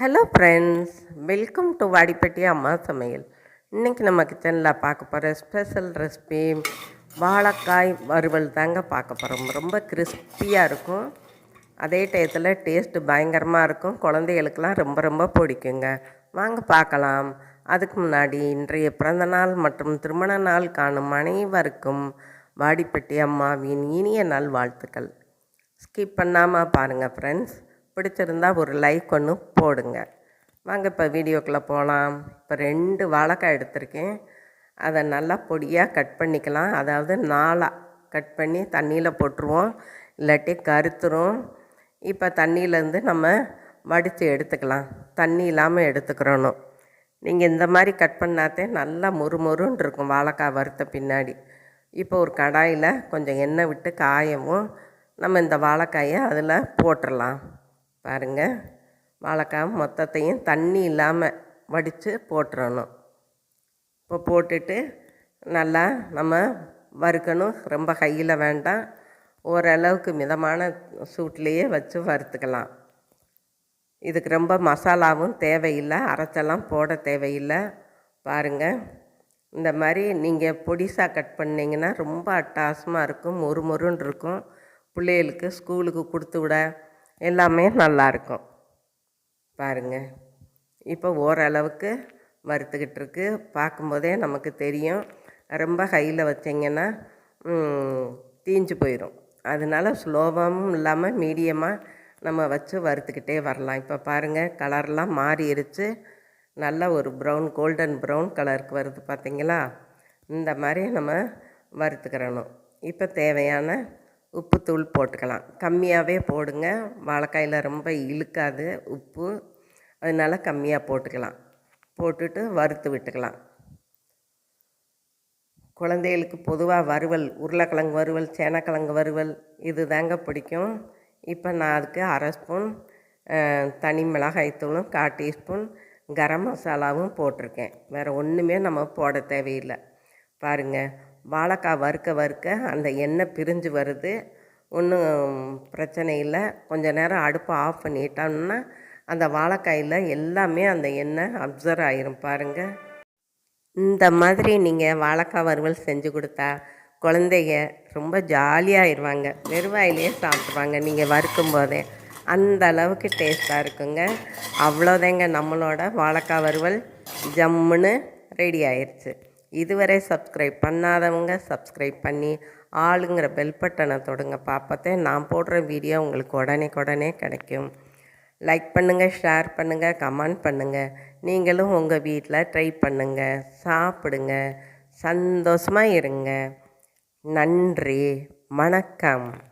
Hello friends welcome to Vadipatti அம்மா சமையல் இன்றைக்கி நம்ம கிச்சனில் பார்க்க போகிற ஸ்பெஷல் ரெசிபி வாழைக்காய் வறுவல் தாங்க பார்க்க போகிறோம் ரொம்ப கிறிஸ்பியாக இருக்கும். அதே டயத்தில் டேஸ்ட்டு பயங்கரமாக இருக்கும். குழந்தைகளுக்கெல்லாம் ரொம்ப ரொம்ப பிடிக்குங்க. வாங்க பார்க்கலாம். அதுக்கு முன்னாடி இன்றைய பிறந்த நாள் மற்றும் திருமண நாள் காணும் அனைவருக்கும் வாடிப்பட்டி அம்மாவின் இனிய நாள் வாழ்த்துக்கள் ஸ்கிப் பண்ணாமல் பாருங்கள் ஃப்ரெண்ட்ஸ் பிடிச்சிருந்தா ஒரு லைக் ஒன்று போடுங்க. வாங்க இப்போ வீடியோக்குள்ளே போகலாம் இப்போ ரெண்டு வாழைக்காய் எடுத்திருக்கேன். அதை நல்லா பொடியாக கட் பண்ணிக்கலாம். அதாவது நாளாக கட் பண்ணி தண்ணியில் போட்டுருவோம். இல்லாட்டி கருத்துரும். இப்போ தண்ணியிலேருந்து நம்ம வடித்து எடுத்துக்கலாம். தண்ணி இல்லாமல் எடுத்துக்கிறணும். நீங்கள் இந்த மாதிரி கட் பண்ணாதே நல்லா மொறு மொறுன்னு இருக்கும் வாழைக்காய் வறுத்த பின்னாடி. இப்போ ஒரு கடாயில் கொஞ்சம் எண்ணெய் விட்டு காயவும் நம்ம இந்த வாழைக்காயை அதில் போட்டுடலாம் பாருங்கள் வாழைக்காய் மொத்தத்தையும் தண்ணி இல்லாமல் வடித்து போட்டுறணும். இப்போ போட்டுட்டு நல்லா நம்ம வறுக்கணும். ரொம்ப கையில் வேண்டாம். ஓரளவுக்கு மிதமான சூட்லேயே வச்சு வறுத்துக்கலாம். இதுக்கு ரொம்ப மசாலாவும் தேவையில்லை. அரைச்செல்லாம் போட தேவையில்லை. பாருங்கள் இந்த மாதிரி நீங்கள் பொடிசாக கட் பண்ணிங்கன்னா ரொம்ப அட்டாசமாக இருக்கும். மொறு மொறுன்னு இருக்கும். பிள்ளைகளுக்கு ஸ்கூலுக்கு கொடுத்து விட எல்லாமே நல்லாயிருக்கும் பாருங்கள் இப்போ ஓரளவுக்கு வறுத்துக்கிட்டு இருக்கு பார்க்கும்போதே நமக்கு தெரியும். ரொம்ப ஹையில் வச்சிங்கன்னா தீஞ்சு போயிடும் அதனால ஸ்லோவமும் இல்லாமல் மீடியமாக நம்ம வச்சு வறுத்துக்கிட்டே வரலாம். இப்போ பாருங்கள் கலர்லாம் மாறிடுச்சு நல்ல ஒரு ப்ரௌன் கோல்டன் ப்ரௌன் கலருக்கு வருது பார்த்திங்களா? இந்த மாதிரி நம்ம வறுத்துக்கிறணும். இப்போ தேவையான உப்புத்தூள் போட்டுக்கலாம். கம்மியாகவே போடுங்க. வாழைக்காயில் ரொம்ப இழுக்காது உப்பு. அதனால் கம்மியாக போட்டுக்கலாம். போட்டுட்டு வறுத்து விட்டுக்கலாம். குழந்தைகளுக்கு பொதுவாக வறுவல் உருளைக்கிழங்கு வறுவல் சேனக்கிழங்கு வறுவல் இது தாங்க பிடிக்கும். இப்போ நான் அதுக்கு அரை ஸ்பூன் தனி மிளகாய் தூளும் கால் டீஸ்பூன் கரம் மசாலாவும் போட்டிருக்கேன். வேறு ஒன்றுமே நம்ம போட தேவையில்லை. பாருங்கள் வாழைக்காய் வறுக்க வறுக்க அந்த எண்ணெய் பிரிஞ்சு வருது. ஒன்றும் பிரச்சனை இல்லை. கொஞ்ச நேரம் அடுப்பை ஆஃப் பண்ணிட்டோம்னா அந்த வாழைக்காயில் எல்லாமே அந்த எண்ணெய் அப்சர்வ் ஆயிரும் பாருங்கள் இந்த மாதிரி நீங்கள் வாழைக்காய் வறுவல் செஞ்சு கொடுத்தா குழந்தைங்க ரொம்ப ஜாலியாகிடுவாங்க வெறுவாயிலேயே சாப்பிடுவாங்க. நீங்கள் வறுக்கும் போதே அந்த அளவுக்கு டேஸ்ட்டாக இருக்குங்க. அவ்வளோதாங்க நம்மளோட வாழைக்காய் வறுவல். ஜம்முன்னு ரெடி ஆயிடுச்சு இதுவரை சப்ஸ்கிரைப் பண்ணாதவங்க சப்ஸ்கிரைப் பண்ணி ஆளுங்கிற பெல் பட்டனை தொடுங்க. பார்ப்பத்தே நான் போடுற வீடியோ உங்களுக்கு உடனே உடனே கிடைக்கும். லைக் பண்ணுங்கள் ஷேர் பண்ணுங்கள் கமெண்ட் பண்ணுங்கள் நீங்களும் உங்கள் வீட்டில் ட்ரை பண்ணுங்கள் சாப்பிடுங்க. சந்தோஷமாக இருங்க. நன்றி. வணக்கம்.